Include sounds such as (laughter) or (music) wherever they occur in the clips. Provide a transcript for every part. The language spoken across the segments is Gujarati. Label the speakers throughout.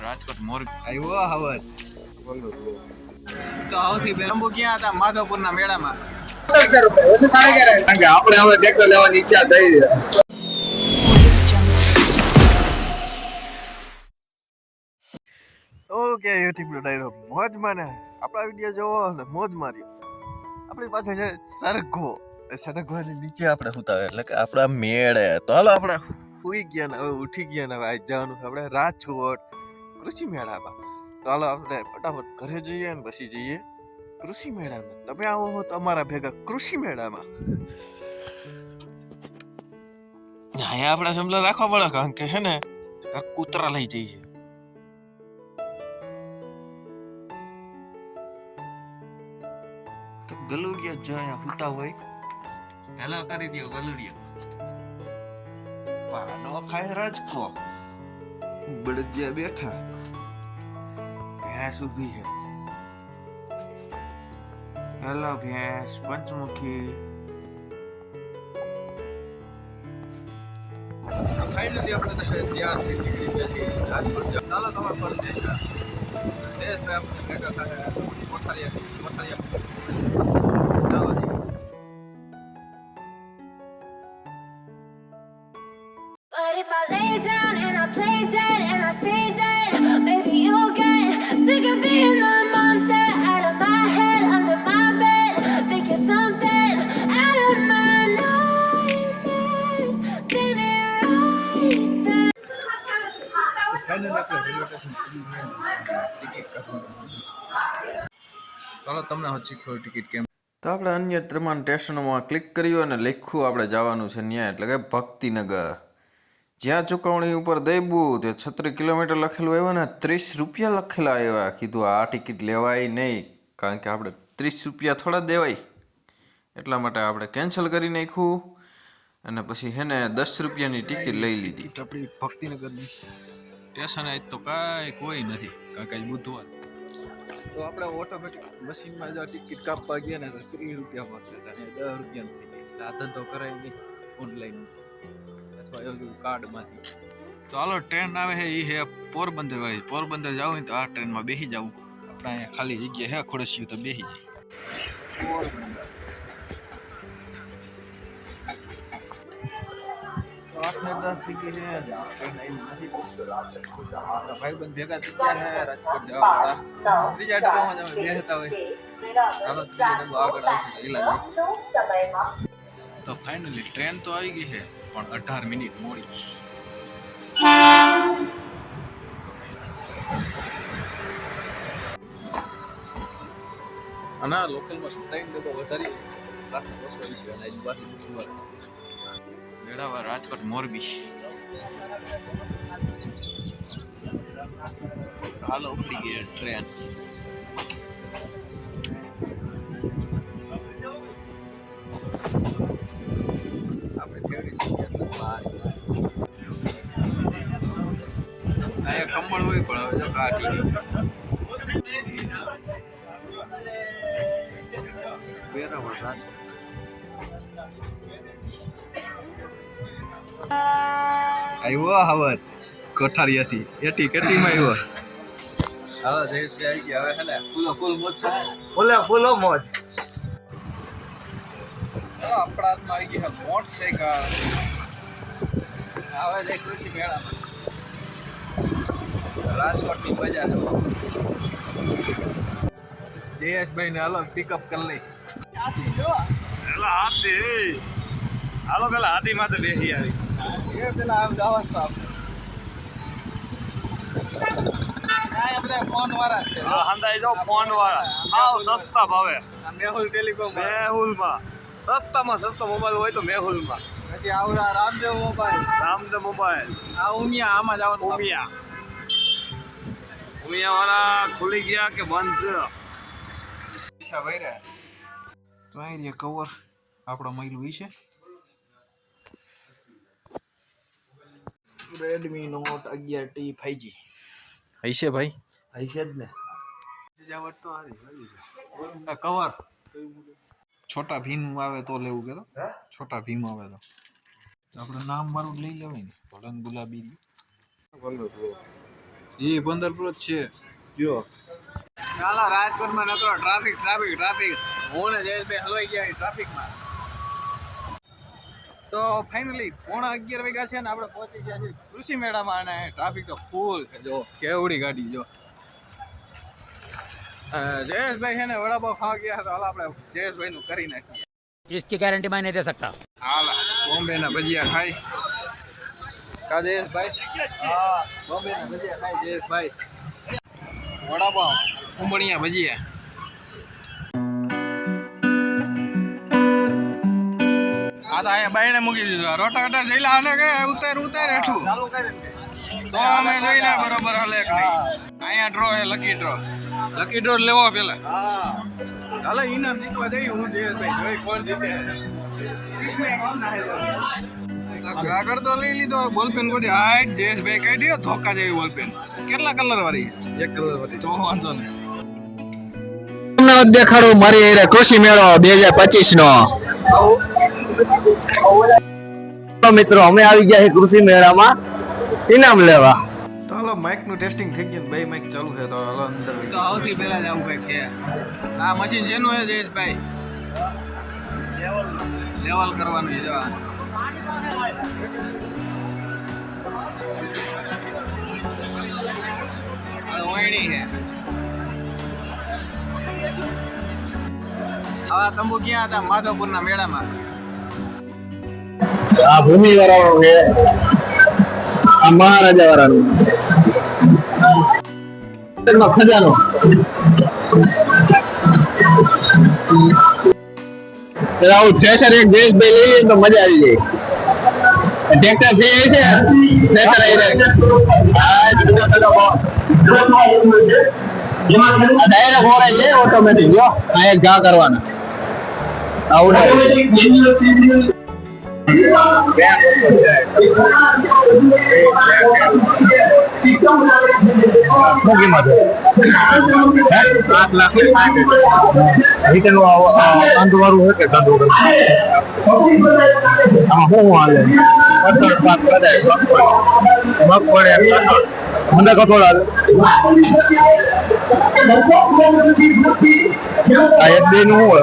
Speaker 1: રાજકોટ મોર્ગ.
Speaker 2: આવ્યો હવે. તો આવથી પેલા ક્યાં હતા? માધવપુરના મેળામાં.
Speaker 3: આપણે હવે ટેક્ટર લેવાની ઈચ્છા થઈ
Speaker 2: ઓકે યુટ્યુબ ડાયરો મોજ માને આપણા વીડિયો જોવો અને મોજ મારી આપણી પાસે છે સરગવો એ નીચે આપણે સુતાવે એટલે કે આપણા મેળે. તો હાલો આપણે સુઈ ગયા ને, હવે ઉઠી ગયા ને, હવે આજ જવાનું આપણે રાજકોટ કૃષિ મેળામાં. તો હાલો આપણે ફટાફટ ઘરે જઈએ ને, પછી જઈએ કૃષિ મેળામાં. તમે આવો હો તો અમારા ભેગા કૃષિ મેળામાં. અહીંયા આપણે સમલા રાખવા પડે કારણ કે હે ને કૂતરા લઈ જઈએ. ગલુડિયા જ્યાં હુતા હોય
Speaker 1: હેલો કરી દો ગલુડિયો
Speaker 2: પાનો ખાય રાજકો બળદિયા બેઠા. ભેંસ ઊભી છે. હેલો ભેંસ પંચમુખી. ફાઇનલી આપણે તો તૈયાર થઈ નીકળી ગયા છીએ. રાજકોટ. ચાલો તમારે પર દેશભાઈ આપણે ભેગા થાય. કોઠારિયા કોઠારિયા. શીખવું ટિકિટ કેમ? તો આપણે અન્ય ત્રમાન સ્ટેશનોમાં ક્લિક કર્યું અને લખ્યું આપણે જવાનું છે ન્યાય એટલે કે ભક્તિનગર. જ્યાં ચૂકવણી ઉપર દેવું તે છત્રીસ કિલોમીટર લખેલું આવ્યું ને ત્રીસ રૂપિયા લખેલા આવ્યા. કીધું આ ટિકિટ લેવાય નહીં. કારણ કે આપણે ત્રીસ રૂપિયા થોડા દેવાય. એટલા માટે આપણે કેન્સલ કરી નાખ્યું અને પછી હેને દસ રૂપિયાની ટિકિટ લઈ લીધી. આપણી ભક્તિનગરની.
Speaker 1: સ્ટેશન આજ તો કાંઈ કોઈ નથી. કારણ કે આજ બુધવાર.
Speaker 2: તો આપણે ઓટોમેટિક મશીનમાં જો ટિકિટ કાપવા ગયા ને તો ત્રીસ રૂપિયા માંગતા હતા ને દસ રૂપિયા નથી એટલે આ ધંધો કરાય નહીં ઓનલાઈન અથવા એવું કાર્ડમાંથી
Speaker 1: તો હાલો ટ્રેન આવે છે એ હે પોરબંદર વાળી. પોરબંદર જાવ હોય તો આ ટ્રેનમાં બેસી જવું આપણે અહીંયા ખાલી જગ્યા હે ખોડસ્યું તો બેસી જાય.
Speaker 2: તો ભેગા થઈ ગયા રાજકોટ જવા વાળા ત્રીજા ડબ્બામાં તમે બેસતા હોય. તો
Speaker 1: ફાઇનલી ટ્રેન તો આવી ગઈ છે, પણ અઢાર મિનિટ મોડી.
Speaker 2: અને લોકલમાં ટાઈમ ડબ્બો વધારી રાતના બસો વીસ અને આજુ
Speaker 1: વેળાવાર રાજકોટ મોરબી. હાલો ઉપડી ગઈ ટ્રેન કમળ હોય પણ હવે
Speaker 2: વેરાવળ રાજકોટ આવ્યો હવત. કોઠારીયાથી. એટી કેટીમાં આવ્યો. હાલો જયેશભાઈ આવી ગયા. હવે હે ફૂલો ફૂલ મોજ થાય?
Speaker 3: ફૂલે ફૂલો મોજ.
Speaker 2: આપણા હાથમાં આવી ગઈ છે કા આવે છે કૃષિ મેળામાં. રાજકોટની બજાર જો જયેશભાઈ ને હાલો પિકઅપ કરી લઈ.
Speaker 3: પેલા હાથી. હાલો પેલા હાથી માથે બેસી આવી.
Speaker 2: એ પેલા આમ દાવા તો આપણે ફોન વાળા છે.
Speaker 3: હા હંદાઈ જાઓ ફોન વાળા હાવ સસ્તા ભાવે.
Speaker 2: મેહુલ ટેલિકોમ
Speaker 3: મેહુલમાં. સસ્તામાં સસ્તો મોબાઈલ હોય તો મેહુલમાં.
Speaker 2: પછી આવડા રામદેવ મોબાઈલ.
Speaker 3: રામદેવ મોબાઈલ.
Speaker 2: આ ઉમિયા આમાં જવાનું
Speaker 3: ઉમિયા ઉમિયા. વાળા ખુલી ગયા કે બંધ છે?
Speaker 2: પૈસા ભર્યા તો આ કવર આપણો મહિલું છે. રેડમી નોટ અગિયાર ટી ફાઈવ જી
Speaker 1: હૈશે ભાઈ.
Speaker 3: હશે જ ને.
Speaker 2: સજાવટ તો આ કવર છોટા ભીમ આવે તો લેવું કે છોટા ભીમ આવે તો. તો આપણે નામ મારું લઈ લેવાય ને. ભળન ગુલાબી. એ પંદર પ્રો છે. જો. ચાલો રાજકોટમાં નકરો ટ્રાફિક ટ્રાફિક ટ્રાફિક હું ને જયેશભાઈ હલવાઈ ગયા ટ્રાફિકમાં તો ફાઇનલી પોણા અગિયાર વાગ્યા છે ને આપણે પહોંચી ગયા છીએ કૃષિ મેળામાં અને ટ્રાફિક તો ફૂલ છે જો કેવડી ગાડી જો અ, જયેશભાઈ છે ને વડાપાવ ખાવા ગયા હતા હાલ આપણે જયેશભાઈ નું કરી નાખીએ
Speaker 4: इसकी गारंटी मैं नहीं दे सकता
Speaker 2: હાલ બોમ્બે ના ભજીયા ખાઈ કા જયેશભાઈ હા બોમ્બે ના ભજીયા ખાઈ જયેશભાઈ વડાપાવ કુંબળિયા ભજીયા આ તો અહીંયા બાયણે મૂકી દીધું. રોટા કટા જઈલા આને કે ઉતર ઉતર હેઠું. તો અમે જોઈને બરોબર હાલે કે નહીં. અહીંયા ડ્રો હે લકી ડ્રો લકી ડ્રો લેવો પેલા. હાલો ઇનામ જીતવા જઈ હું જયેશભાઈ જોઈ કોણ જીતે. આગળ તો લઈ લીધો બોલપેન કોઈ હાઈટ બે કાઢ્યો ધોકા જેવી બોલપેન. કેટલા કલર વાળી? એક કલર વાળી. તો વાંધો નહીં.
Speaker 5: અમદાવાદ દેખાડું મારી કૃષિ મેળો બે હજાર પચીસ નો મિત્રો અમે આવી ગયા છે કૃષિ મેળામાં. ઇનામ લેવા.
Speaker 1: તો હાલો માઇકનું ટેસ્ટિંગ થઈ ગયું ભાઈ માઇક ચાલુ છે તો હાલો અંદર
Speaker 2: તો સૌથી પહેલા જ આવું કંઈક છે. આ મશીન જેનું છે જયેશભાઈ? લેવલ કરવાનું છે જો આ. આ વહેણી છે. આવા તંબુ ક્યાં હતા? માધવપુરના મેળામાં.
Speaker 5: આ ભૂમિ વાળાનું છે. આ મહારાજા વાળાનું ખજાનો. આવું ડાયરેક્ટ ઓરાય ઓટોમેટિક જો કરવાના. આવું? આઠ લાખ રીતેનું આ- આ કાંદવાળું કે કાંદો? આમાં શું હાલે? મગફળી, મને કઠોળ હાલે. આ બે નું શું હોય?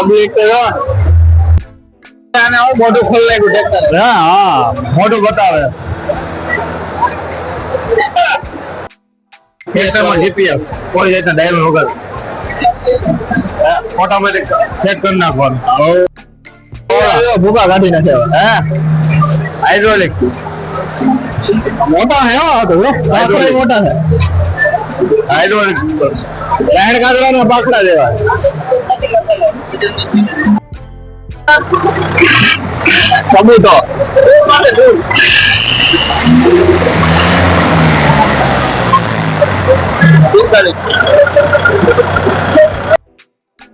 Speaker 5: પબ્લિક તો આને આવું મોઢું ખોલી નાખ્યું ટ્રેક્ટર હા હા મોઢું બતાવે ટ્રેક્ટરમાં જીપીએસ કોઈ જાતના ડાયલ વગર ઓટોમેટિક સેટ કરી નાખવાનું ભૂકા કાઢી નાખે હે હાઇડ્રોલિક મોટા હે હાઇડ્રોલિક મોટા છે હાઇડ્રોલિક લાઈન કાઢવાના પાકડા જેવા કબૂતો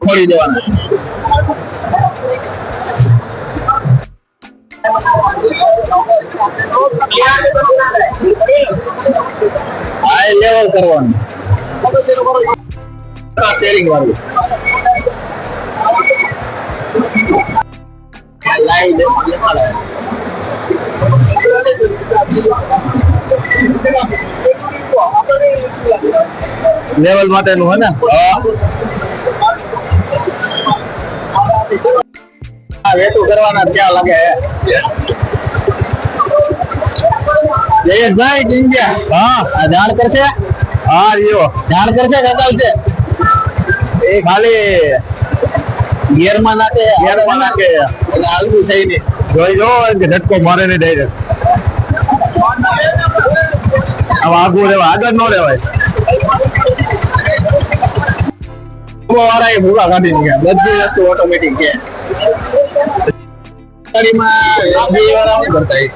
Speaker 5: ખોડી દેવાના આ લેવલ કરવાનું સ્ટેરિંગ વાળું લેવલ માટેનું હે ને? વેતું કરવાના ક્યાં લાગે જયેશભાઈ ડિંગ્યા હા આ જાણ કરશે હા રહ્યો. જાણ કરશે કે છે? એ ખાલી ગિયરમાં નાખે ગિયરમાં નાખે. અને હાલવું થઈ ને જોઈ જો કે ઝટકો મારે ને ડાયરેક્ટ હવે આગળ રહેવા આગળ ન રહેવાય.
Speaker 2: ભૂલા કાઢી ગયા. બધી વસ્તુ ઓટોમેટિક છે. ગાડીમાં બે વાળા શું કરતા હશે?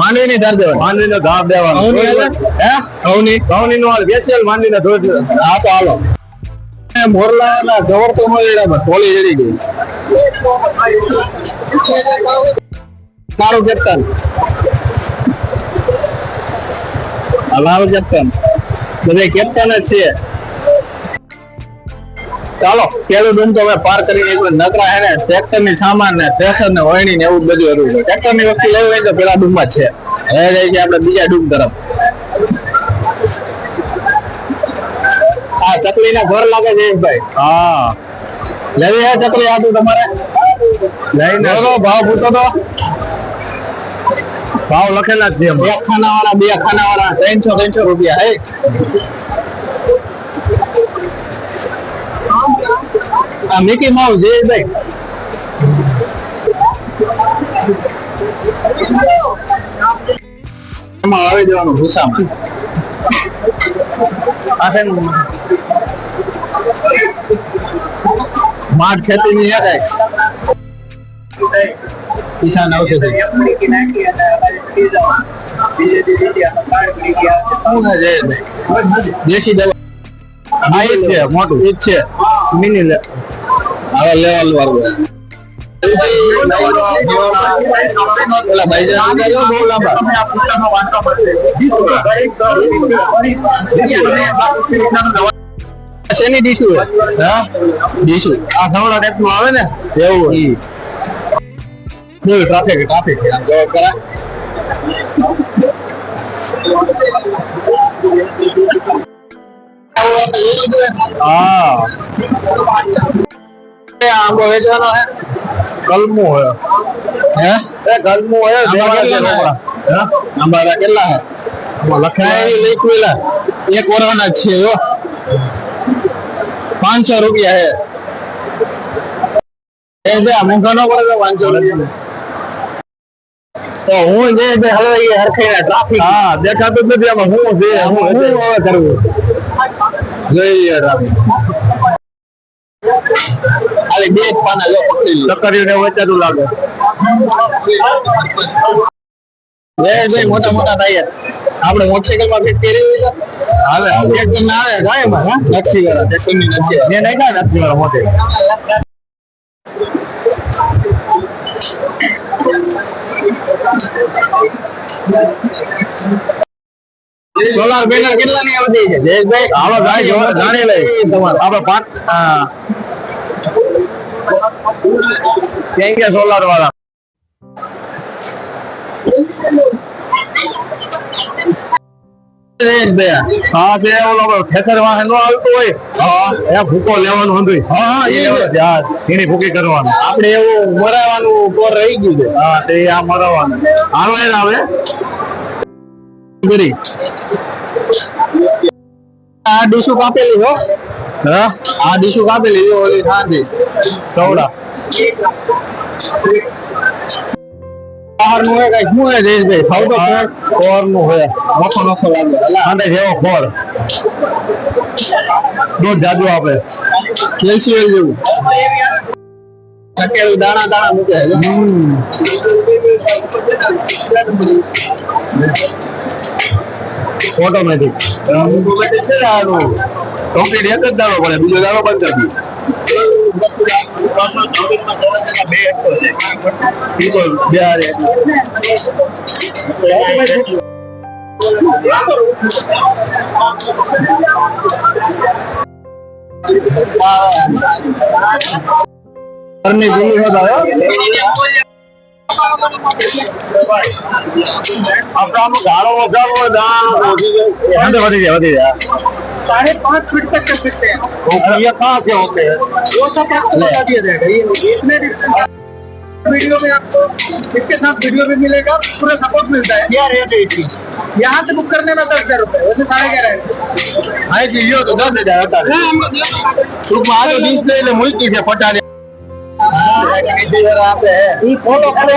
Speaker 2: માંડવી ની ધાર દેવાની. માંડવી નો ધાર દેવાનો હે? ઘઉંની? ઘઉંની નો વેચેલ માંડવી ને ધોઈ હા તો હાલો. મોરલા ના ગવર તો નો ટોલી જડી ગઈ. મારું કેપ્ટન. મારું કેપ્ટન. બધા કેપ્ટન જ છે. ચાલો પેલું ડૂમ તો હવે પાર કરીને એક નકરા હે ને ટ્રેક્ટરની સામાન ને થ્રેસર ને વળણી ને એવું બધું હતું છે ટ્રેક્ટરની વસ્તુ લેવું હોય તો પેલા ડૂમમાં છે. હવે જાય છે આપણે બીજા ડૂમ તરફ. હા ચકલી ના ઘર લાગે છે ભાઈ. હા. લેવી હે ચકલી આટું તમારે? લઈને ભાવ પૂછો તો. ભાવ લખેલા જ છે એક ખાના વાળા બે ખાના વાળા ત્રણસો ત્રણસો રૂપિયા હે? આ મિકી માઉસ જયેશભાઈ એમાં આવી જવાનું ભૂસામાં આ છે માઠ ખેતી ની કઈ કિસાન ઔષધિ દેશી દવા. હા એ છે મોટું. એ છે. મિની હવે લેવલ વાળું શેની ડીશુ ડીશુ આ સવડા ટાઈપનું આવે ને? એવું ફૂલ ટ્રાફિક ટ્રાફિક જો કરા હા. આંબો વેચવાનો હે? કલમો હે હે? એ કલમો હે આંબા કેટલા હે? લખાય લખેલા. એક વરાના છે જો પાંચસો રૂપિયા હે. જે હલવાઈ હરખાઈ ટ્રાફિક હા દેખાતું નથી આમાં. હું છે હું હવે કરવું. જોઈએ ટ્રાફિક બે જ પાના જો પકડી ચક્કરીઓ વચ્ચેનું લાગે. જયેશભાઈ મોટા મોટા ટાયર. આપણે મોટરસાયકલમાં ફિટ કરી તો હાલે એક જણ ના આવે ગાયમાં નક્ષી વાળા ટેશનની નક્ષી જે નહીં ગાય નક્ષી વાળા મોટે. સોલાર બેનર કેટલા ની આવતી છે? જયેશભાઈ? હાલો ગાય જાણી લઈ. તમારે. આપણે પાંચ કેમ કે સોલાર વાળા હા તે ઓલો ખેતર વાહન નો આવતું હોય હા એ ભૂકો લેવાનું હતું હા એ એની ભૂકી કરવાનું આપણે એવું મરાવાનું કોર રહી ગયું છે હા તે આ મરાવાનું આવે ને આવે કરી આ ડીશુ કાપેલી હો હા આ ડીશુ કાપેલી ઓલી થાંડી ચૌડા બહારનું હોય કઈ શું હે જયેશભાઈ? ખાવ તો ખોરનું હોય. નોખો નોખો લાગે. અલા. આને જેવો ખોર. દૂધ જાદુ આપે. કેલ્શિયમ જેવું. ચકેલું દાણા દાણા મૂકે. ઓટોમેટિક ઓટોમેટિક છે આનું કમ્પ્લીટ એક જ દાણો પડે. બીજો દાણો બંધ કરી ઘરની ભૂલી હોત હવે ગાળો વધારો હોય દાણ વધી વધી જાય વધી જાય. साढ़े पाँच फीट तक तो कर सकते हैं। ये कहाँ से होते हैं? वो सब आपको बता दिया जाएगा। ये इतने वीडियो में आपको इसके साथ वीडियो भी मिलेगा पूरा सपोर्ट मिलता है। क्या रेट है इसकी? यहाँ से बुक करने में दस हज़ार रुपए वैसे साढ़े ग्यारह आई जी यो तो दस हज़ार होता है। हाँ, मतलब- तुम मारो बीस ले ले मुल्की से पटा ले आप है फ़ोटो फ़ोटो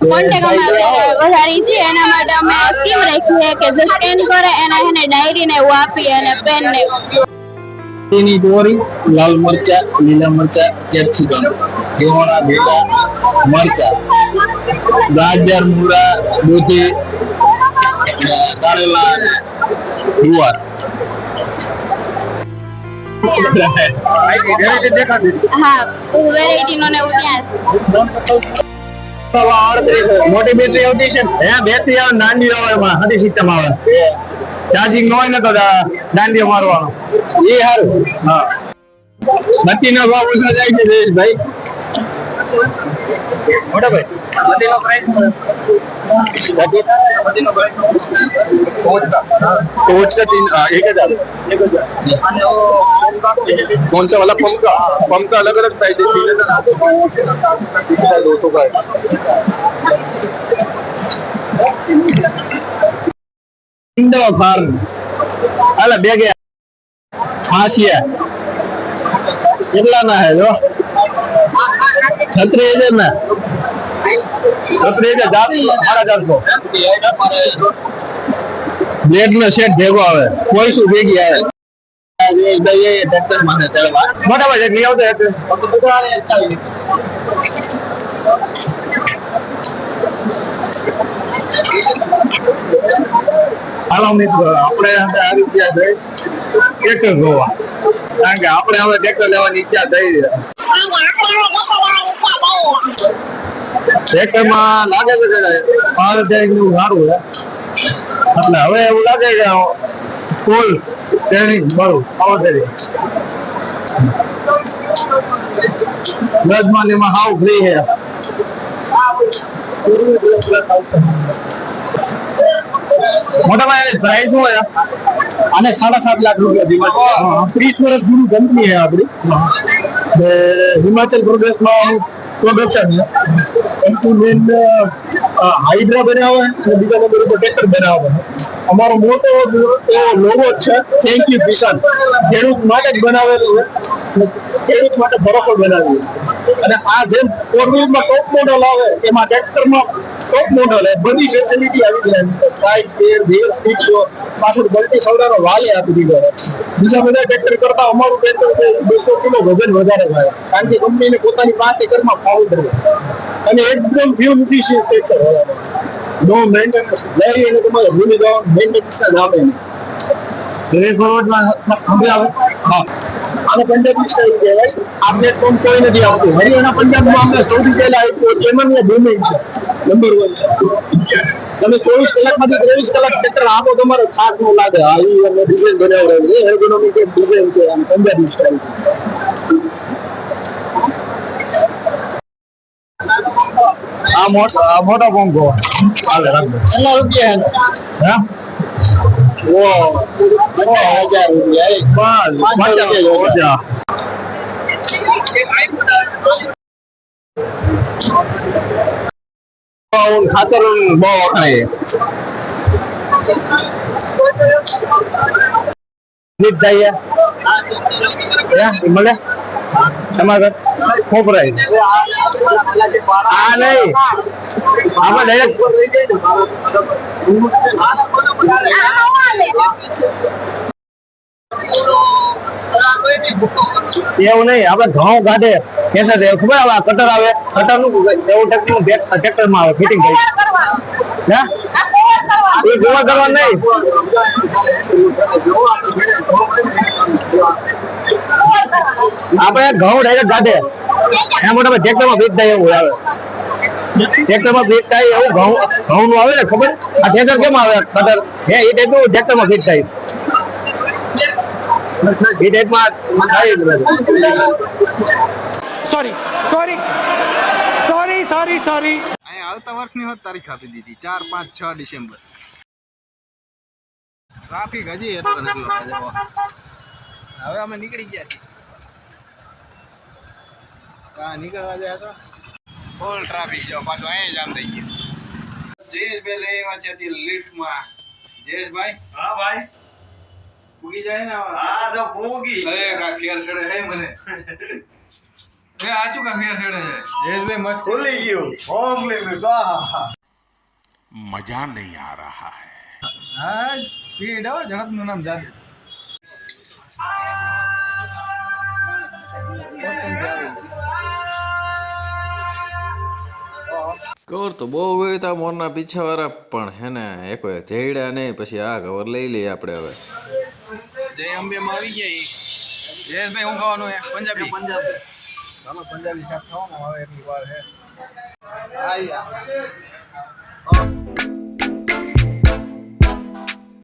Speaker 6: કોન્ટેક અમે અત્યારે વધારી છે. એના માટે અમે સ્કીમ રાખી કે જે સ્કેન કરે એના એને ડાયરી ને એવું આપીએ અને પેન ને
Speaker 5: એની દોરી લાલ મરચા લીલા મરચા કેપ્સિકમ મરચા ગાજર મૂળા દૂધી કરેલા અને જુવાર.
Speaker 6: હા વેરાયટી નો ને એવું ત્યાં છે
Speaker 5: મોટી બેટરી આવતી છે હે બેટરી આવે નાની આવે હતી સિસ્ટમ આવે. ચાર્જિંગ ન હોય ને તો દાંડીઓ મારવાનો. એ સારું હા. બત્તી નો ભાવ ઓછો જાય છે જયેશભાઈ. મોટા ભાઈ બત્તીનો પ્રાઇસ બત્તીનો પ્રાઇસ कोच का तीन आ, एक हजार एक हजार कौन सा वाला पंप का पंप का अलग अलग प्राइस है तीन हजार दो सौ का है इंडो फार्म अला બે ગયા હાસિયા કેટલા ના હે જો છત્રીસ હજાર ના. છત્રીસ હજાર સાડા ચારસો બ્લેડ નો સેટ ભેગો આવે. કોઈ શું ભેગી આવે. મોટા ભાઈ લઈ આવતો હાલો મિત્રો આપણે હવે આવી ગયા છે ટ્રેક્ટર જોવા. કારણ કે આપણે હવે ટ્રેક્ટર લેવાની ઈચ્છા થઈ છે ટ્રેક્ટર લાગે છે કે પાવર જાય નું સારું છે. એટલે હવે એવું લાગે કે ફૂલ ટ્રેનિંગ બરું પાવર ટેક દસમાં ને એમાં હાવ ફ્રી છે. મોટા ભાઈ પ્રાઇસ શું હોય અને સાડા સાત લાખ રૂપિયા કિંમત ત્રીસ વર્ષ જૂની કંપની છે આપણી. હિમાચલ પ્રદેશમાં હાઇડ્રા બનાવે અમારો મોટો લોગો છે થેન્ક યુ કિસાન ખેડૂત માટે જ બનાવેલું બનાવ્યું. અને આ જેમ ફોર વ્હીલમાં ટોપ મોડલ આવે, એમાં ટ્રેક્ટરમાં ટોપ મોડલ બધી ફેસિલિટી આવી જાય સાઈડ ગેર ભેર સ્પીડો પાછળ બલ્ટી સૌદાનો વાલે આપી દીધો બીજા બધા ટ્રેક્ટર કરતા અમારું ટ્રેક્ટર બસો કિલો વજન વધારે થાય કારણ કે કંપનીને પોતાની પાંચ એકરમાં પાવડર અને એકદમ ફ્યુલ ઇફિશિયન્ટ ટ્રેક્ટર નો મેન્ટેનન્સ લઈ અને તમારે ભૂલી જાઓ મેન્ટેનન્સ ના નામે. રેસ ફોરવર્ડમાં ખબર આવે હા. અને પંજાબી સ્ટાઈલ કહેવાય. આ પ્લેટફોર્મ કોઈ નથી આવતું. હરિયાણા, પંજાબમાં અમે સૌથી પહેલા આપ્યું ચેમન ને ભૂમિ છે. નંબર વન તમે ચોવીસ કલાકમાંથી ત્રેવીસ કલાક ટ્રેક્ટર આપો તમારે થાક ન લાગે. આ ઈ અમે ડિઝાઇન બનાવડાવી છે. એર્ગોનોમિક ડિઝાઇન છે. આમ પંજાબી સ્ટાઇલ આ મોટો આ મોટો પંખો હાલે રાખજો. કેટલા રૂપિયા હા? પચાસ હજાર રૂપિયા બસ પચાસ ખાતર બહુ વખણાય. મળે? એવું નહીં આપણે ઘઉં કાઢે. કેસે તે ખબર આવે કટર આવે? કટરનું એવું ટ્રેક્ટર ટ્રેક્ટરમાં આવે ફિટિંગ થઈ હે? એ ગોવા કરવા નહીં. આપણે ઘઉં ડાયરેક્ટ કાઢે એના મોટા ટ્રેક્ટરમાં ફિટ થાય એવું આવે. ટ્રેક્ટરમાં ફિટ થાય એવું ઘઉં ઘઉં નું આવે ને ખબર? આ ટ્રેક્ટર કેમ આવે? કટર હે, એ ટાઈપનું ટ્રેક્ટરમાં ફિટ થાય. એ ટાઈપમાં થાય.
Speaker 7: Sorry sorry sorry sorry sorry
Speaker 2: અહીંયા આવતા વર્ષની હોત તારીખ આપી દીધી ચાર પાંચ છ ડિસેમ્બર. ટ્રાફિક હજી એટલો ને એટલો છે જુઓ. હવે અમે નીકળી ગયા છીએ. હા નીકળવા ગયા છો? ફૂલ ટ્રાફિક જો પાછું અહીંયા જામ થઈ ગયું. જયેશભાઈ લઈ આવ્યા છે તે લિફ્ટમાં જયેશભાઈ?
Speaker 3: હા ભાઈ.
Speaker 2: પૂગી જાય ને?
Speaker 3: હા તો ભોગી.
Speaker 2: હવે કા ફેર ચડે હે મને. (laughs)
Speaker 8: મજા નહીં આ રહા
Speaker 2: હે.
Speaker 9: કવર તો બહુ વેતા મોરના પીછાવાળા પણ હે ને એક જઈડા નહીં પછી આ કવર લઈ લઈએ આપણે હવે.
Speaker 2: જય અંબે માં આવી જાય જયેશભાઈ હું કહેવાનું પંજાબી. પંજાબી. ચાલો પંજાબી શાક ખાવાનું હવે એટલી વાર હે.